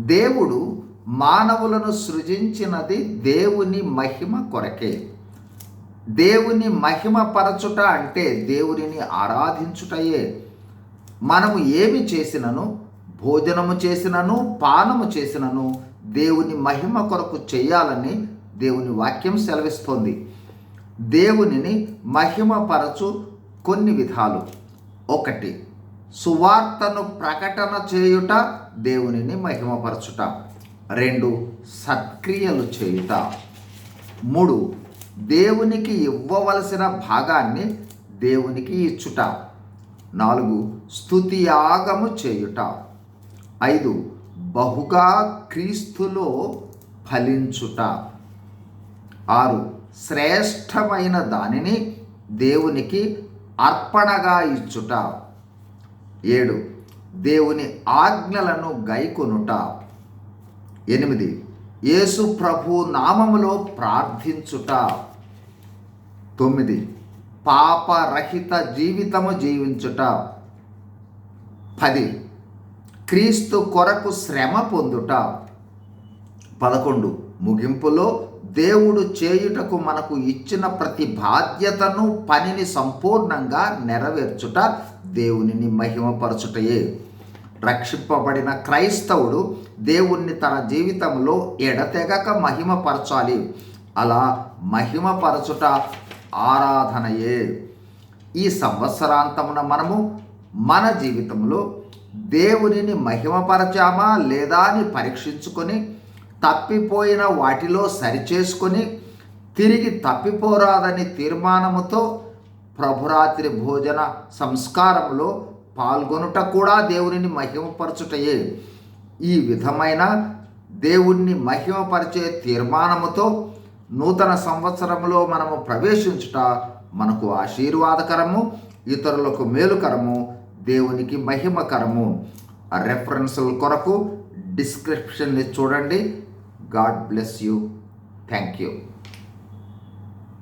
దేవుడు మానవులను సృజించినది దేవుని మహిమ కొరకే. దేవుని మహిమ పరచుట అంటే దేవునిని ఆరాధించుటయే. మనము ఏమి చేసినను? భోజనము చేసినను? పానము చేసినను? దేవుని మహిమ కొరకు చేయాలని దేవుని వాక్యం సెలవిస్తోంది. దేవునిని మహిమపరచు కొన్ని విధాలు. ఒకటి సువార్తను ప్రకటన చేయుట దేవునిని మహిమపరచుట. రెండు సత్క్రియలు చేయుట. మూడు దేవునికి ఇవ్వవలసిన భాగాన్ని దేవునికి ఇచ్చుట. నాలుగు స్థుతియాగము చేయుట. ఐదు బహుగా క్రీస్తులో ఫలించుట. ఆరు శ్రేష్టమైన దానిని దేవునికి అర్పణగా ఇచ్చుట. ఏడు. దేవుని ఆజ్ఞలను గైకొనుట. ఎనిమిది. యేసు ప్రభు నామములో ప్రార్థించుట. తొమ్మిది. పాపరహిత జీవితము జీవించుట. పది. క్రీస్తు కొరకు శ్రమ పొందుట. పదకొండు. ముగింపులో దేవుడు చేయుటకు మనకు ఇచ్చిన ప్రతి బాధ్యతను పనిని సంపూర్ణంగా నెరవేర్చుట దేవునిని మహిమపరచుటయే. రక్షింపబడిన క్రైస్తవుడు దేవుణ్ణి తన జీవితంలో ఎడతెగక మహిమపరచాలి. అలా మహిమపరచుట ఆరాధనయే. ఈ సంవత్సరాంతమున మనము మన జీవితంలో దేవునిని మహిమపరచామా లేదా అని పరీక్షించుకొని తప్పిపోయిన వాటిలో సరిచేసుకొని తిరిగి తప్పిపోరాదని తీర్మానముతో ప్రభురాత్రి భోజన సంస్కారంలో పాల్గొనుట కూడా దేవునిని మహిమపరచుటయే. ఈ విధమైన దేవుణ్ణి మహిమపరిచే తీర్మానముతో నూతన సంవత్సరంలో మనము ప్రవేశించుట మనకు ఆశీర్వాదకరము ఇతరులకు మేలుకరము దేవునికి మహిమకరము. రెఫరెన్సుల కొరకు డిస్క్రిప్షన్ని చూడండి. God bless you thank you